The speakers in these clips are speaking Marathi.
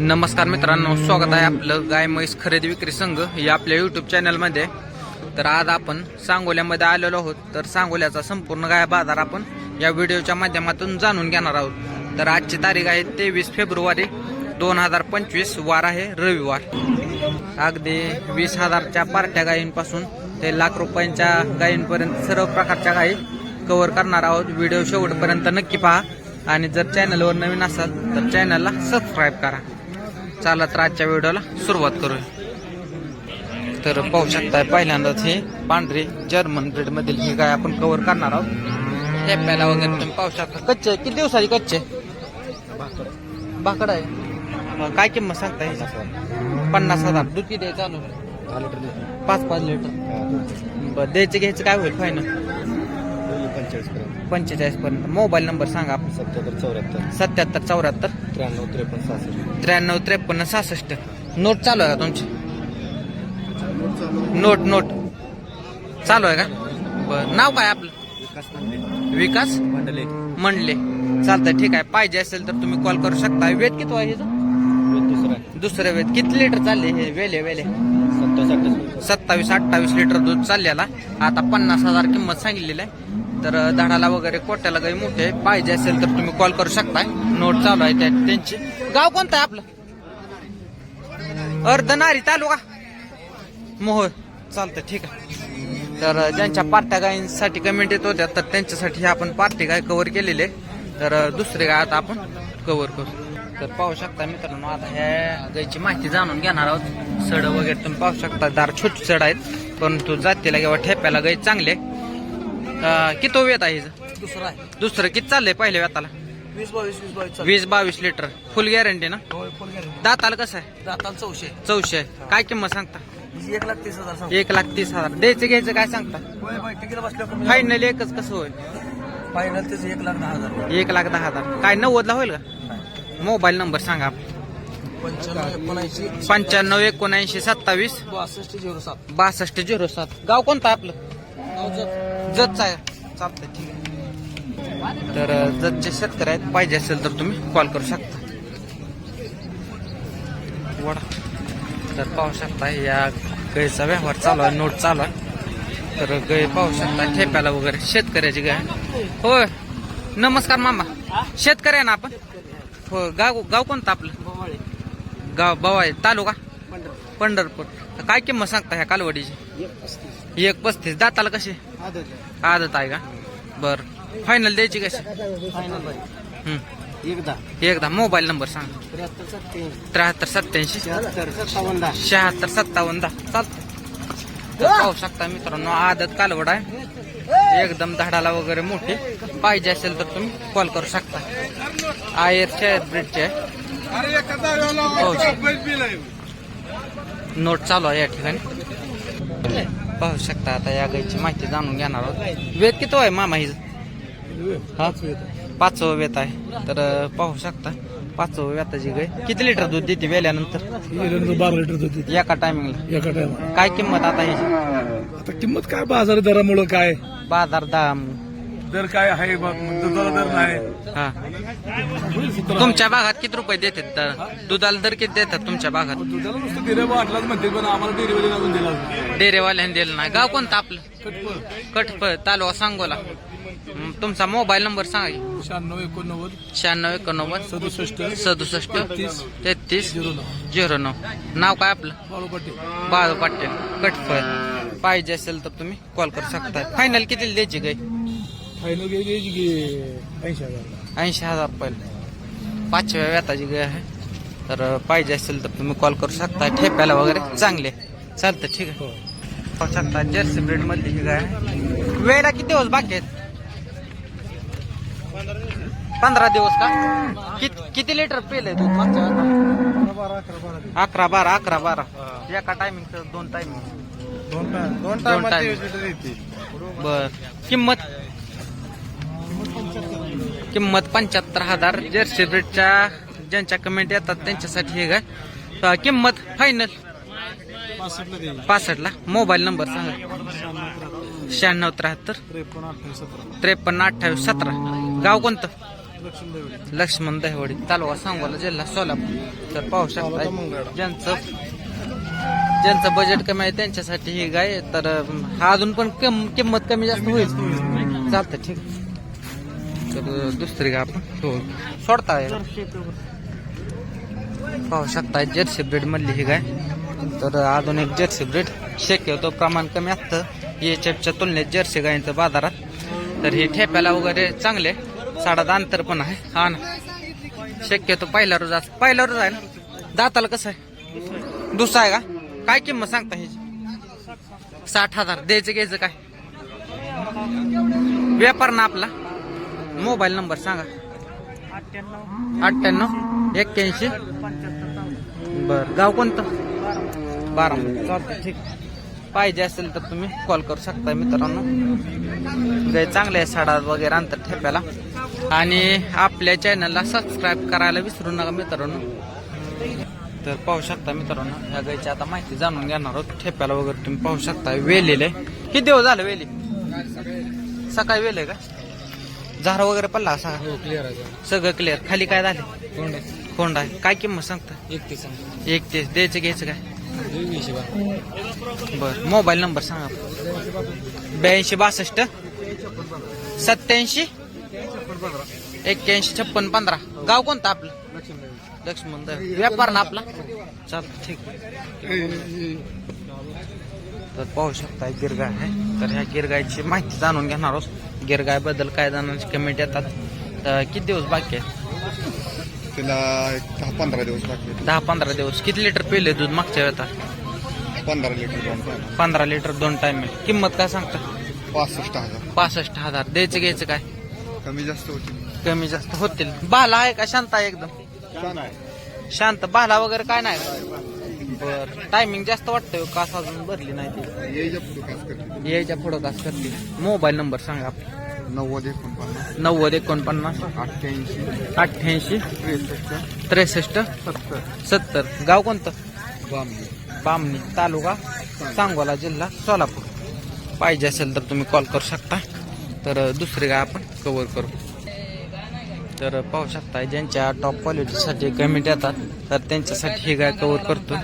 नमस्कार मित्रांनो स्वागत आहे आपलं गाय म्हैस खरेदी विक्री संघ या आपल्या युट्यूब चॅनलमध्ये तर आज आपण सांगोल्यामध्ये आलेलो आहोत. तर सांगोल्याचा संपूर्ण गाय बाजार आपण या व्हिडिओच्या माध्यमातून जाणून घेणार आहोत. तर आजची तारीख आहे तेवीस फेब्रुवारी दोन हजार पंचवीस वार आहे रविवार. अगदी वीस हजारच्या पार्ट्या गायींपासून ते लाख रुपयांच्या गायींपर्यंत सर्व प्रकारच्या गायी कव्हर करणार आहोत. व्हिडिओ शेवटपर्यंत नक्की पहा. आणि जर चॅनलवर नवीन असाल तर चॅनलला सबस्क्राईब करा. चला तर आजच्या व्हिडिओला सुरुवात करूया. तर पाहू शकताय पहिल्यांदाच हे पांढरी जर्मन ब्रीड मधील ही गाय आपण कव्हर करणार आहोत. ठेप्याला वगैरे तुम्ही पाहू शकता. कच्चे किती दिवसाची कच्चे भाकड आहे. काय किंमत सांगता ह्याची पन्नास हजार. दूध किती आहे चालू. पाच पाच लिटर. बरं द्यायचं घ्यायचं काय होईल फायनल पंचेचाळीस पर्यंत मोबाईल नंबर सांगा आपण. सत्याहत्तर चौऱ्याहत्तर. सत्याहत्तर चौऱ्याहत्तर. त्र्याण्णव त्रेपन्न सहासष्ट. त्र्याण्णव त्रेपन्न सहासष्ट. नोट चालू आहे का तुमची? Note note. चालू आहे का? बर. नाव काय आपलं? विकास मंडले. म्हणले चालतंय ठीक आहे. पाहिजे असेल तर तुम्ही कॉल करू शकता. वेट किती आहे ह्याचं? दुसरा वेट किती लिटर चालले हे वेले वेले सत्तावीस अठ्ठावीस. सत्तावीस अठ्ठावीस लिटर दूध चाललेला. आता पन्नास हजार किंमत सांगितलेली आहे. तर धडाला वगैरे कोट्याला काही मोठे पाहिजे असेल तर तुम्ही कॉल करू शकता नोट चालू आहे त्या- त्यांची. गाव कोणतं आहे आपलं? अर्धनारी तालुका. मोहोळ. चालतं ठीक आहे. तर ज्यांच्या पार्ट्या गायींसाठी कमेंट येत होत्या तर त्यांच्यासाठी आपण पार्टी गाय कव्हर केलेले तर दुसरे गाय आता आपण कव्हर करू. तर पाहू शकता मित्रांनो आता ह्या गायची माहिती जाणून घेणार आहोत. सड वगैरे तुम्ही पाहू शकता दार छोटे सड आहेत. परंतु जातीला किंवा ठेप्याला गाय चांगले आहे. किती वेत आहे हिचं? दुसरा आहे. दुसरं किती चाललंय पहिल्या वेताला? वीस बावीस वीस बावीस वीस बावीस लिटर. फुल गॅरंटी ना? होय फुल गॅरंटी दाताला कसं आहे? दाताल चौशे चौशे आहे. काय किंमत सांगता? हिची एक लाख तीस हजार सांग एक लाख तीस हजार. द्यायचं घ्यायचं काय सांगता? होय बैठकीला बसल्यावर कमी फायनल एकच कसं होईल? फायनल त्याचं एक लाख दहा हजार. एक लाख दहा हजार. काय नव्वदला होईल का? मोबाईल नंबर सांगा पंच्याण्णव एकोणऐंशी. पंच्याण्णव एकोणऐंशी सत्तावीस. बासष्ट झिरो सात. बासष्ट झिरो सात. गाव कोणतं आपलं. जतचं आहे चालतंय ठीक आहे. तर जतचे शेतकरी आहेत पाहिजे असेल तर तुम्ही कॉल करू शकता. वडा. तर पाहू शकता या गायचा व्यवहार चालू आहे नोट चालू आहे. तर गाय पाहू शकता ठेप्याला वगैरे शेतकऱ्याची गाय. होय. नमस्कार मामा. शेतकरी आहे ना आपण? हो गाव गाव कोणतं आपलं? गाव बवाळे तालुका? पंढरपूर. काय किंमत सांगता ह्या कालवडीची? एक पस्तीस. दाताला कशी आदत आहे. का? बर. फायनल द्यायची कशी? हम्म. एकदा. एकदा. मोबाईल नंबर सांग. त्र्याहत्तर सत्याऐंशी शहात्तर सत्तावन्न दहा. शहात्तर सत्तावन्न दहा. चालतं पाहू शकता मित्रांनो आदत कालवड आहे. एकदम धाडाला वगैरे मोठी. पाहिजे असेल तर तुम्ही कॉल करू शकता. आयर ब्रिडचे पाहू शकता. नोट चालू आहे या ठिकाणी. पाहू शकता आता या गायची माहिती जाणून घेणार आहोत. वेद किती आहे मामा हिचं हा? पाचवं वेत. आहे. तर पाहू शकता. पाचवं वेताची गाय. किती लिटर दूध देते वेल्यानंतर? बारा लिटर होती एका टायमिंगला एका टायमा काय किंमत आता ह्याची आता किंमत काय? बाजार दरामुळं काय? बाजार दाम दर काय आहे दुधाला दर नाही. हा. तुमच्या भागात किती रुपये देतात? दर? दुधाला दर किती देतात तुमच्या भागात? दुधाला नुसतं वाटलाच म्हणते पण आम्हाला अजून दिला डेरेवाल्याने दिलं नाही. गाव कोणतं आपलं? कटपळ. कटप तालुका सांगोला. हं, तुमचा मोबाईल नंबर सांगा. शहाण्णव एकोणनव्वद. शहाण्णव एकोणनव्वद. सदुसष्ट. सदुसष्ट. तेहतीस. तेहतीस. झिरो नऊ. झिरो नऊ. नाव काय आपलं? बाळूपट्टी बाळू पाटील. कटफळ पाहिजे असेल तर तुम्ही कॉल करू शकता फायनल किती द्यायची गाय फायनल ऐंशी हजार. ऐंशी हजार रुपये पाचव्या व्याताची गाय आहे. तर पाहिजे असेल तर तुम्ही कॉल करू शकता. ठेप्याला वगैरे चांगले. चालतं ठीक आहे. पाहू शकता. जर्सी ब्रेड मधली ही गाय. आहे. वेळेला किती दिवस बाकी आहेत? पंधरा दिवस का? किती किती लिटर पेले दूध? मागच्या? अकरा बारा अकरा बारा एका टायमिंग दोन टायमिंग दोन दोन time. बर. किंमत? किंमत पंच्याहत्तर हजार. जर्सी ब्रेडच्या ज्यांच्या कमेंट येतात त्यांच्यासाठी हे काय किंमत फायनल पासष्ट ला मोबाईल नंबर सांगा. शहाण्णव त्र्याहत्तर. त्रेपन्न अठ्ठावीस सतरा. गाव कोणतं? लक्ष्मण दहिवडी. तालुका सांगोला जिल्हा सोलापूर. तर पाहू शकता ज्यांचं ज्यांचं बजेट कमी आहे त्यांच्यासाठी ही गाय तर हा अजून पण कम किंमत कमी जास्त होईल. चालतं ठीक तर दुसरी का आपण हो. सोडता पाहू शकता जर्सी ब्रीड मधली ही काय. तर अजून एक जर्सी ब्रीड शक्यतो प्रमाण कमी असतं. एचएफच्या तुलनेत जर्सी गायींचं बाजारात. तर हे ठेप्याला वगैरे चांगले. साडा अंतर पण आहे. हा ना. शक्यतो पहिला रोज असं. पहिला रोज आहे ना. दाताला कसं आहे? दुसरा आहे का? काय किंमत सांगता ह्याची? साठ हजार. द्यायचं घ्यायचं काय? व्यापार ना आपला. मोबाईल नंबर सांगा. अठ्ठ्याण्णव एक्क्याऐंशी. बरं. गाव कोणतं? बारामती. चालतं ठीक. पाहिजे असेल तर तुम्ही कॉल करू शकता मित्रांनो. गाय चांगले आहे साडा वगैरे अंतर ठेप्याला. आणि आपल्या चॅनलला सबस्क्राईब करायला विसरू नका मित्रांनो. तर पाहू शकता मित्रांनो ह्या गायची आता माहिती जाणून घेणार आहोत. ठेप्याला वगैरे तुम्ही पाहू शकता वेलेले. किती दिवस झालं वेली? सकाळी वेले का? झाड वगैरे पडला का सगळा क्लिअर आहे सगळं. क्लिअर खाली काय झाले? कोण कोंड आहे. काय किंमत सांगता? एक ते सांग एक ते द्यायचं घ्यायचं काय? बारा. मोबाईल नंबर सांगा. ब्याऐंशी बासष्ट सत्याऐंशी एक्क्याऐंशी छप्पन पंधरा. गाव कोणतं आपलं? लक्ष्मण. व्यापार ना आपला? चाल ठीक तर पाहू शकता गिरगाय आहे. तर ह्या गिरगायची माहिती जाणून घेणार आहोत. गिरगायबद्दल काय जणांची कमेंट येतात. तर किती दिवस बाकी आहे? तिला दहा पंधरा दिवस बाकी आहेत. दहा पंधरा दिवस. किती लिटर पिले दूध मागच्या वेळात पंधरा लिटर दोन. पंधरा लिटर दोन टाइम किंमत काय सांगता? पासष्ट हजार. पासष्ट हजार. द्यायचं घ्यायचं काय? कमी जास्त होती कमी जास्त होतील. बाला आहे का? शांत आहे एकदम. छान आहे. शांत. बाला वगैरे काय नाही? बर टायमिंग जास्त वाटतंय कास अजून भरली नाही ती. यायच्या पुढे कास करते यायच्या पुढं कास करते. मोबाईल नंबर सांगा आपला. नव्वद एकोणपन्नास. नव्वद एकोणपन्नास. अठ्ठ्याऐंशी. अठ्ठ्याऐंशी. त्रेसष्ट. त्रेसष्ट. सत्तर. सत्तर. गाव कोणतं? बामणी. बामणी. तालुका? सांगोला जिल्हा सोलापूर. पाहिजे असेल तर तुम्ही कॉल करू शकता. तर दुसरी गाय आपण कव्हर करू. तर पाहू शकता ज्यांच्या टॉप क्वालिटीसाठी कमेंट येतात तर त्यांच्यासाठी ही गाय कव्हर करतो.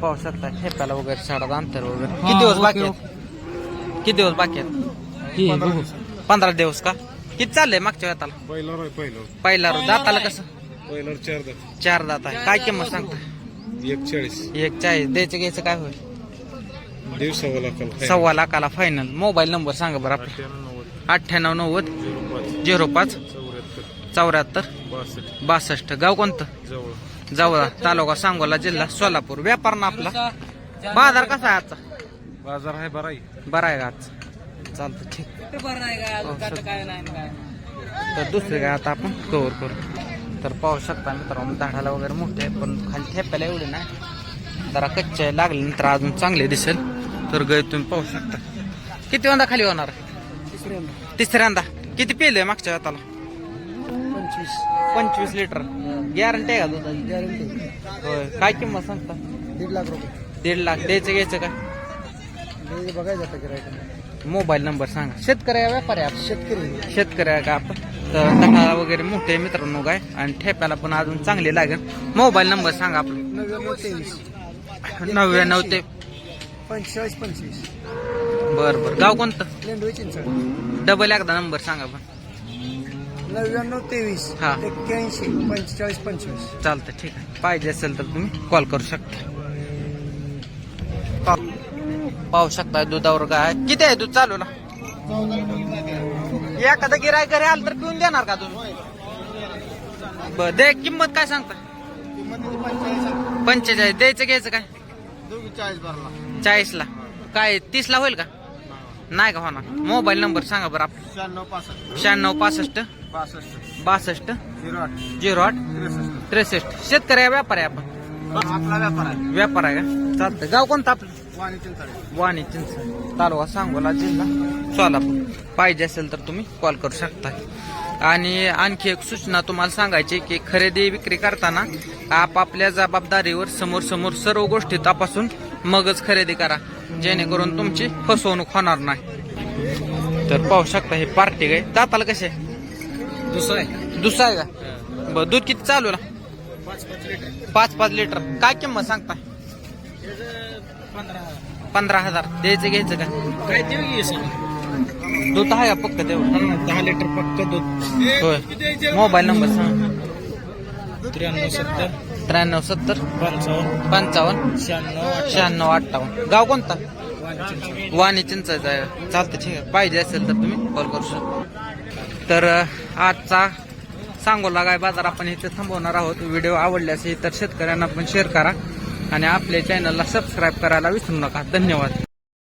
पाहू शकता ठेप्याला वगैरे साडा अंतर वगैरे. किती दिवस बाकी आहेत? किती दिवस बाकी आहेत? पंधरा दिवस. का? किती चाललंय मागच्या वेळाला? पहिलं पहिलं दाताला कसं? पहिलं चार दात. चार दात आहे. काय किंमत सांगता एक चाळीस एक चाळीस द्यायचं घ्यायचं काय होईल? सव्वा लाखाला फायनल मोबाईल नंबर सांगा बरं आपला. अठ्ठ्याण्णव नव्वद. झिरो पाच चौऱ्याहत्तर. बासष्ट. गाव कोणतं? जवळ. जवळ. तालुका सांगोला जिल्हा सोलापूर. व्यापार ना आपला. बाजार कसा आहे आजचा? बाजार आहे बरा आहे. बरा आहे का आजचा चालतं ठीक काय नाही काय तर दुसरे काय आता आपण कव्हर करू. तर पाहू शकता मित्रांनो झाडाला वगैरे मोठे आहे पण खाली ठेपायला एवढे नाही. जरा कच्चे लागले नंतर अजून चांगले दिसेल. तर गय तुम्ही पाहू शकता. किती वंदा खाली होणार? तिसऱ्यांदा. किती पिले मागच्या हाताला? पंचवीस. पंचवीस लिटर. गॅरंटी आहे का गॅरंटी होय. काय किंमत सांगता? दीड लाख रुपये. दीड लाख. द्यायचं घ्यायचं काय हे बघायचं गिरायचं मोबाईल नंबर सांगा. शेतकरी आहे व्यापारी आहे. आपण? शेतकरी. शेतकरी आहे का आपण तर दहा वगैरे मोठे मित्रांनो काय? आणि ठेप्याला पण अजून चांगले लागेल. मोबाईल नंबर सांगा आपला. नव्याण्णव तेवीस. नव्याण्णव ते पंचेचाळीस पंचवीस बर बर. गाव कोणतं? लेंडवे डबल एकदा नंबर सांगा पण. नव्याण्णव तेवीस हा. एक्क्याऐंशी पंचेचाळीस पंचवीस चालतं ठीक आहे. पाहिजे असेल तर तुम्ही कॉल करू शकता. पाहू- पाहू शकता दुधावर काय किती आहे दूध चालूला? एखादा गिराय घरी आलं तर पिऊन देणार का तुम्ही बर दे. किंमत काय सांगता पंचेचाळीस. द्यायचं घ्यायचं काय? चाळीस बारला ला काय तीस ला होईल का? नाही का होणार मोबाईल नंबर सांगा बरं आपला शहाण्णव पासष्ट. शहाण्णव पासष्ट. बासष्ट बासष्ट. झिरो आठ. झिरो आठ. त्रेसष्ट. त्रेसष्ट. शेतकरी आहे व्यापार आहे आपण? आपला व्यापार आहे. व्यापार आहे का? चालतं गाव कोणतं आपलं? वाणी चिंचाळे. वाणी चिंच तालुका सांगोला जिल्हा सोलापूर. पाहिजे असेल तर तुम्ही कॉल करू शकता आणि आणखी एक सूचना तुम्हाला सांगायची की खरेदी विक्री करताना आपापल्या जबाबदारीवर समोर समोर सर्व गोष्टी तपासून मगच खरेदी करा. जेणेकरून तुमची फसवणूक होणार नाही. तर पाहू शकता हे पार्टी गाय दाताला कसे? दुसरा आहे दुसरा आहे का? बरं दूध किती चालू आहे पाच पाच लिटर. काय किंमत सांगता पंधरा हजार. द्यायचं घ्यायचं का? काय देऊ दूध आहे का फक्त तेवढं दहा लिटर फक्त दूध. होय. मोबाईल नंबर सांग. त्र्याण्णव सत्तर. त्र्याण्णव सत्तर पंचावन्न. पंचावन्न शहाण्णव शहाण्णव अठ्ठावन्न. गाव कोणता? वाणी चिंचाचं आहे. चालतं ठीक आहे. पाहिजे असेल तर तुम्ही कॉल करू शकता. तर आजचा सांगोला गाय बाजार आपण इथे थांबवणार आहोत. व्हिडिओ आवडल्यास तर शेतकऱ्यांना पण शेअर करा आणि आपल्या चॅनलला सबस्क्राईब करायला विसरू नका. धन्यवाद.